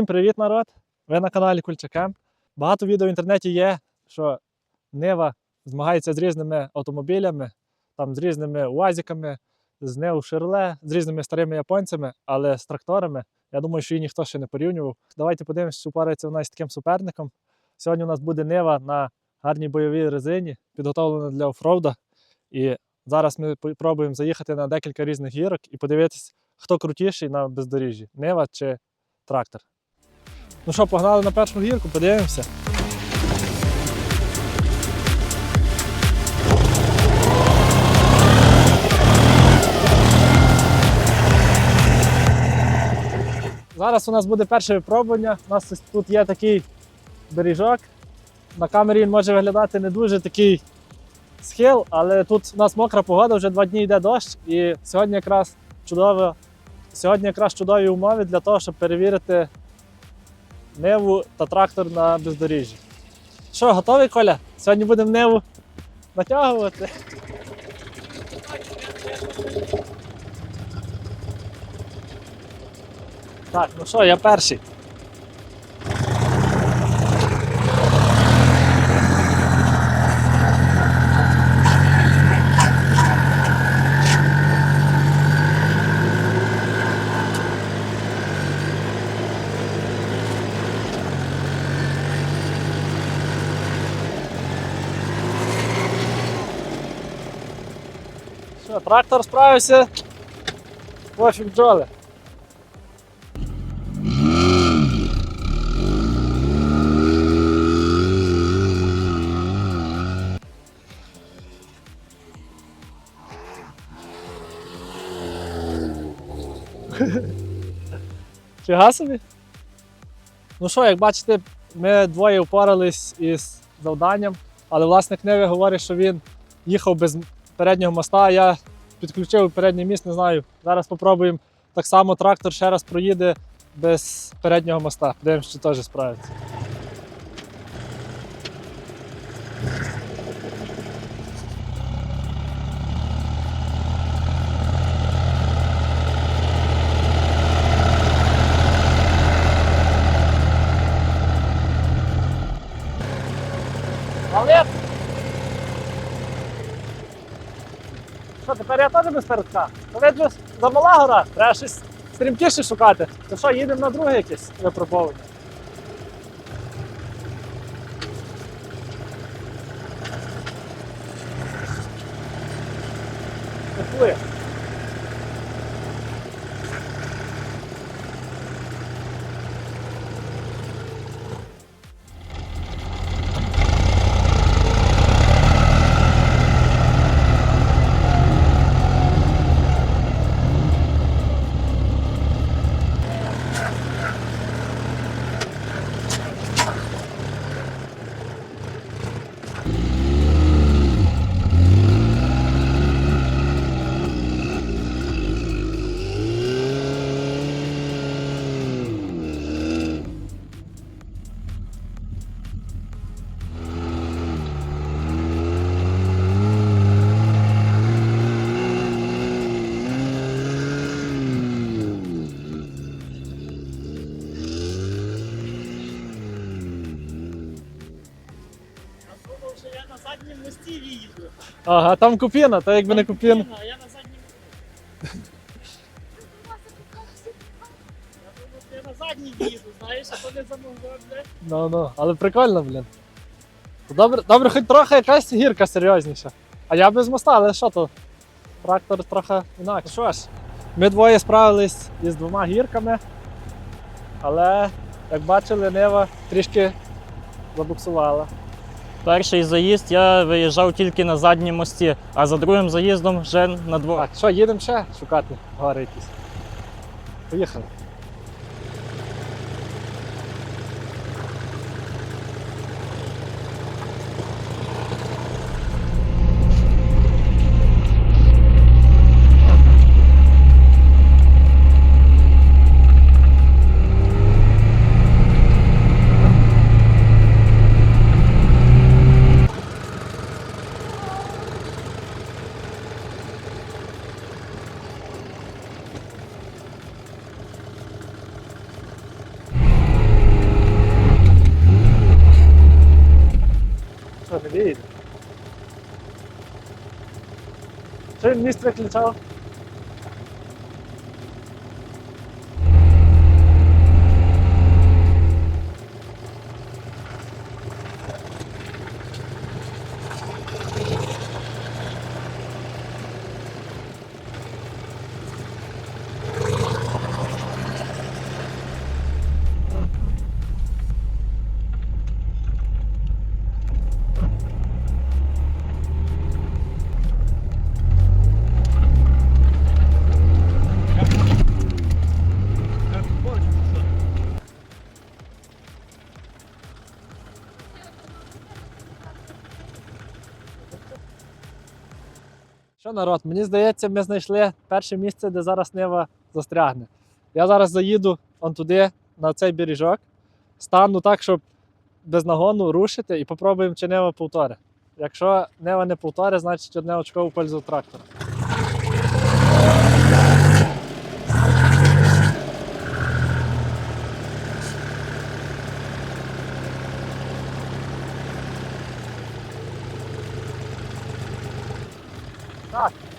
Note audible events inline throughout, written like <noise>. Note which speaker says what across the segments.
Speaker 1: Всім привіт, народ! Ви на каналі Кульчакем. Багато відео в інтернеті є, що Нива змагається з різними автомобілями, там з різними УАЗиками, з Ниву Шерле, з різними старими японцями, але з тракторами. Я думаю, що її ніхто ще не порівнював. Давайте подивимося, що впорається вона з таким суперником. Сьогодні у нас буде Нива на гарній бойовій резині, підготовлена для оффроуда. І зараз ми спробуємо заїхати на декілька різних гірок і подивитися, хто крутіший на бездоріжжі Нива чи трактор. Ну що, погнали на першу гірку, подивимося. Зараз у нас буде перше випробування. У нас тут є такий доріжок. На камері він може виглядати не дуже такий схил, але тут у нас мокра погода, вже два дні йде дощ, і сьогодні якраз чудово, сьогодні якраз чудові умови для того, щоб перевірити Ниву та трактор на бездоріжжі. Що, готовий, Коля? Сьогодні будемо неву натягувати. Так, ну що, я перший. Що, трактор справився? Пофіг бджоли. <laughs> Фіга собі? Ну що, як бачите, ми двоє впорались із завданням, але власник Неви говорить, що він їхав без переднього моста, я підключив передній міст, не знаю. Зараз спробуємо так само трактор ще раз проїде без переднього моста. Подивимось, чи теж справиться. Я теж без передка? То видно, замала гора, треба щось стрімкіше шукати. То що, їдемо на друге якесь випробовування? Кайфує.
Speaker 2: На заднім мості їду.
Speaker 1: Ага, там купіна, то якби не купіна.
Speaker 2: А я на заднім. Я думав, що я на задній їду, знаєш, а то не замовляв, бля.
Speaker 1: Ну ну, але прикольно, блін. То Добре, добре, хоч трохи якась гірка серйозніша. А я без моста, але що то? Трактор трохи інакше. Що ж, ми двоє справились із двома гірками, але, як бачили, Нива трішки забуксувала.
Speaker 3: Перший заїзд я виїжджав тільки на задній мості, а за другим заїздом вже на двох.
Speaker 1: Так, що, їдемо ще шукати гори якісь. Поїхали. Що він Що народ, мені здається, ми знайшли перше місце, де зараз Нива застрягне. Я зараз заїду он туди, на цей бережок, стану так, щоб без нагону рушити і попробуємо, чи Нива повторить. Якщо Нева не повторить, значить одне очко у пользу трактора.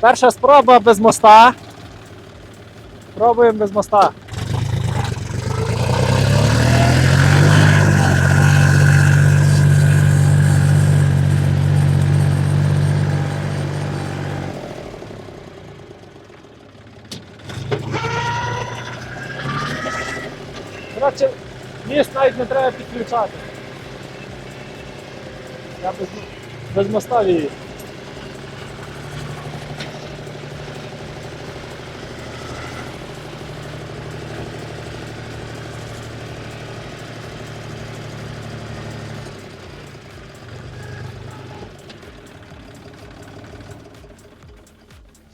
Speaker 1: Перша спроба без моста. Пробуємо без моста. Коротше, міст навіть не треба підключати. Я без, без моста вію.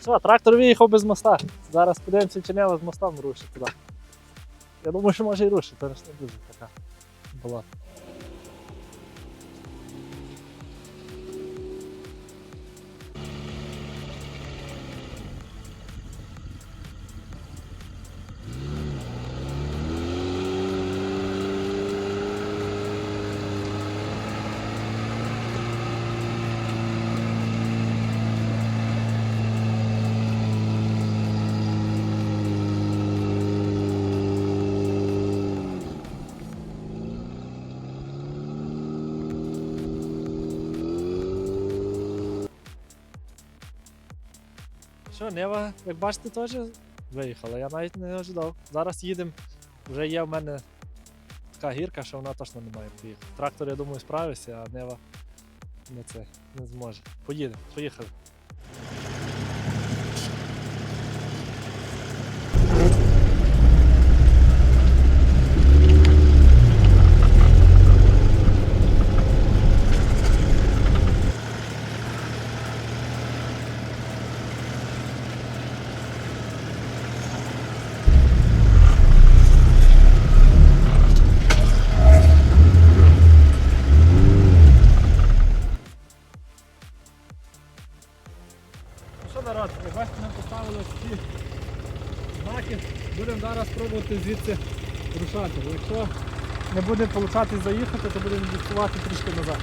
Speaker 1: Все, трактор виїхав без моста. Зараз подивимося, чи не з мостом рушить туди. Я думаю, що може і рушить, але ж не дуже така була. Що, Нева, як бачите, теж виїхала. Я навіть не ожидав. Зараз їдемо. Вже є в мене така гірка, що вона точно не має поїхати. Трактор, я думаю, справився, а Нева не це не зможе. Поїдемо, поїхали. Звідси рушати. Якщо не буде получати заїхати, то будемо відсувати трішки назад.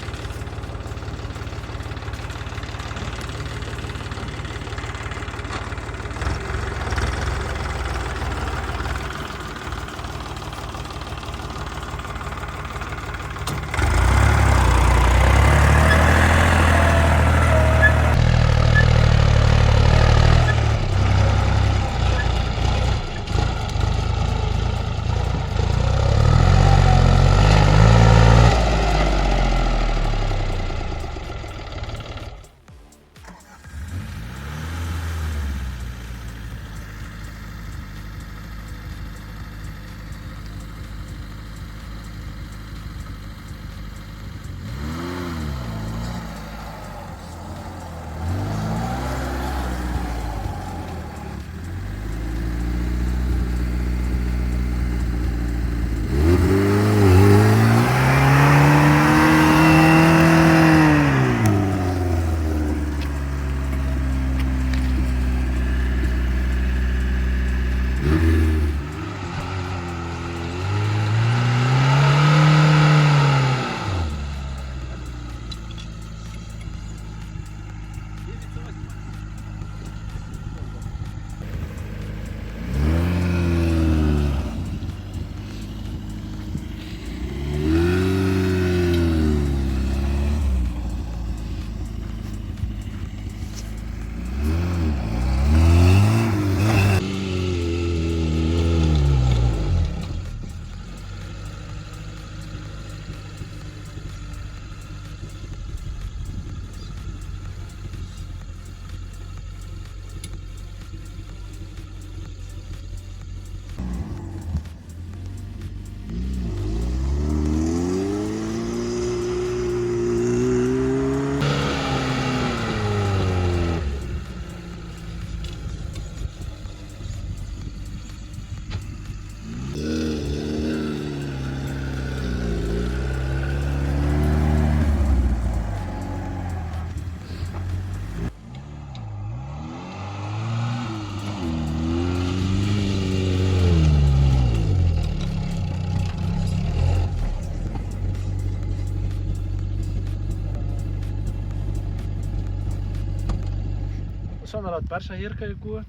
Speaker 1: Народ, перша гірка, яку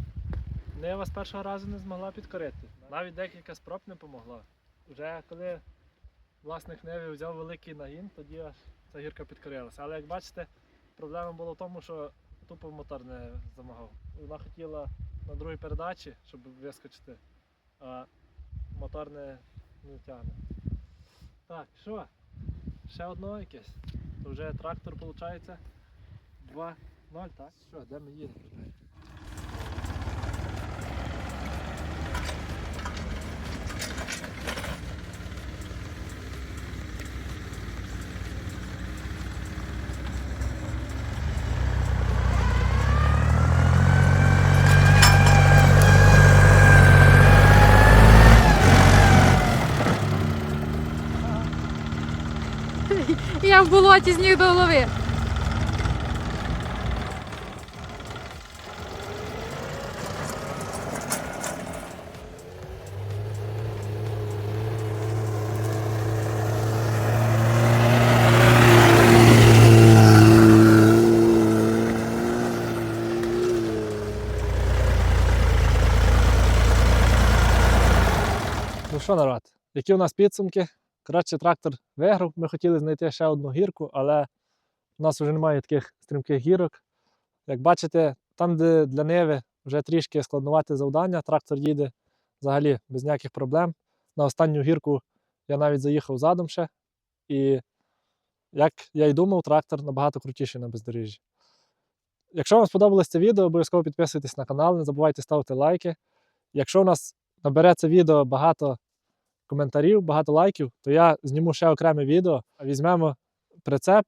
Speaker 1: Нива з першого разу не змогла підкорити. Навіть декілька спроб не помогло. Вже коли власник Неви взяв великий нагін, тоді аж ця гірка підкорилася. Але як бачите, проблема була в тому, що тупо мотор не замагав. Вона хотіла на другій передачі, щоб вискочити, а мотор не, не тягне. Так, що? Ще одно якесь. То вже трактор, виходить, 2-0, так? Що, де ми їдемо?
Speaker 4: Я в болоті з ніг до голови.
Speaker 1: Ну що, народ, які у нас підсумки? Коротше, трактор виграв. Ми хотіли знайти ще одну гірку, але у нас вже немає таких стрімких гірок. Як бачите, там, де для Неви вже трішки складнувати завдання, трактор їде взагалі без ніяких проблем. На останню гірку я навіть заїхав задом ще. І як я й думав, трактор набагато крутіший на бездоріжжі. Якщо вам сподобалось це відео, обов'язково підписуйтесь на канал, не забувайте ставити лайки. Якщо у нас набере це відео багато коментарів, багато лайків, то я зніму ще окреме відео. Візьмемо прицеп,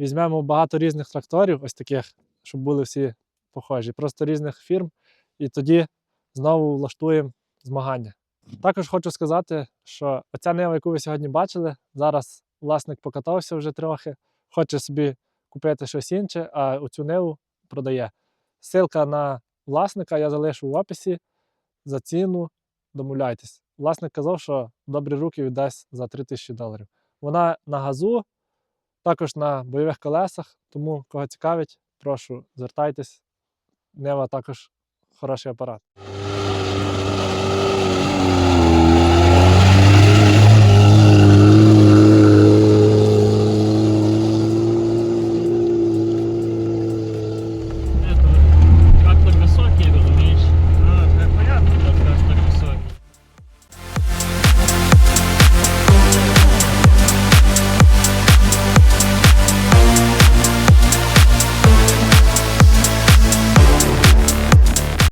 Speaker 1: візьмемо багато різних тракторів, ось таких, щоб були всі похожі, просто різних фірм, і тоді знову влаштуємо змагання. Також хочу сказати, що оця нива, яку ви сьогодні бачили, зараз власник покатався вже трохи, хоче собі купити щось інше, а оцю ниву продає. Ссылка на власника я залишу в описі за ціну домовляйтесь. Власник казав, що добрі руки віддасть за 3000 доларів. Вона на газу, також на бойових колесах, тому кого цікавить, прошу звертайтесь. Нева також хороший апарат.